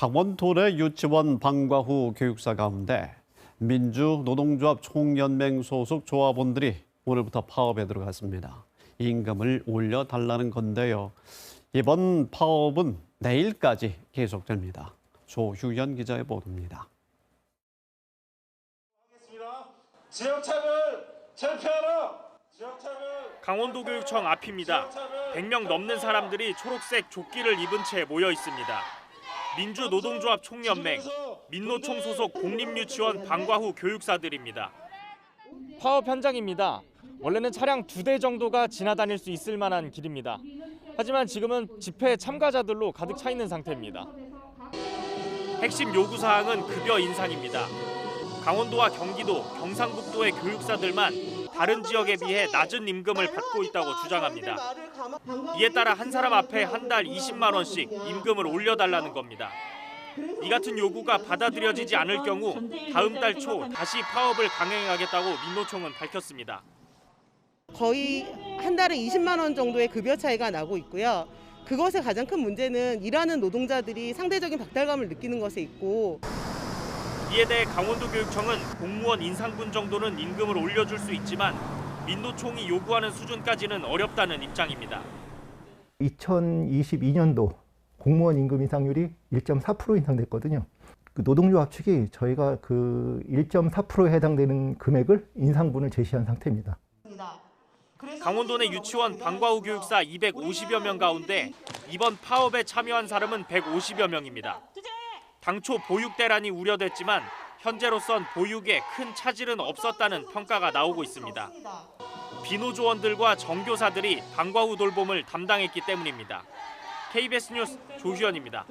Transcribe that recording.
강원도 내 유치원 방과 후 교육사 가운데 민주 노동조합 총연맹 소속 조합원들이 오늘부터 파업에 들어갔습니다. 임금을 올려달라는 건데요. 이번 파업은 내일까지 계속됩니다. 조휴연 기자의 보도입니다. 지역차별 철폐하라. 지역차별 강원도 교육청 앞입니다. 100명 넘는 사람들이 초록색 조끼를 입은 채 모여 있습니다. 민주노동조합 총연맹, 민노총 소속 공립유치원 방과 후 교육사들입니다. 파업 현장입니다. 원래는 차량 두 대 정도가 지나다닐 수 있을 만한 길입니다. 하지만 지금은 집회 참가자들로 가득 차 있는 상태입니다. 핵심 요구 사항은 급여 인상입니다. 강원도와 경기도, 경상북도의 교육사들만 다른 지역에 비해 낮은 임금을 받고 있다고 주장합니다. 이에 따라 한 사람 앞에 한 달 20만 원씩 임금을 올려달라는 겁니다. 이 같은 요구가 받아들여지지 않을 경우 다음 달 초 다시 파업을 강행하겠다고 민노총은 밝혔습니다. 거의 한 달에 20만 원 정도의 급여 차이가 나고 있고요. 그것의 가장 큰 문제는 일하는 노동자들이 상대적인 박탈감을 느끼는 것에 있고 이에 대해 강원도 교육청은 공무원 인상분 정도는 임금을 올려줄 수 있지만 민노총이 요구하는 수준까지는 어렵다는 입장입니다. 2022년도 공무원 임금 인상률이 1.4% 인상됐거든요. 그 노동조 합 측이 저희가 그 1.4%에 해당되는 금액을 인상분을 제시한 상태입니다. 강원도 내 유치원 방과 후 교육사 250여 명 가운데 이번 파업에 참여한 사람은 150여 명입니다. 당초 보육 대란이 우려됐지만 현재로선 보육에 큰 차질은 없었다는 평가가 나오고 있습니다. 비노조원들과 정교사들이 방과 후 돌봄을 담당했기 때문입니다. KBS 뉴스 조규현입니다.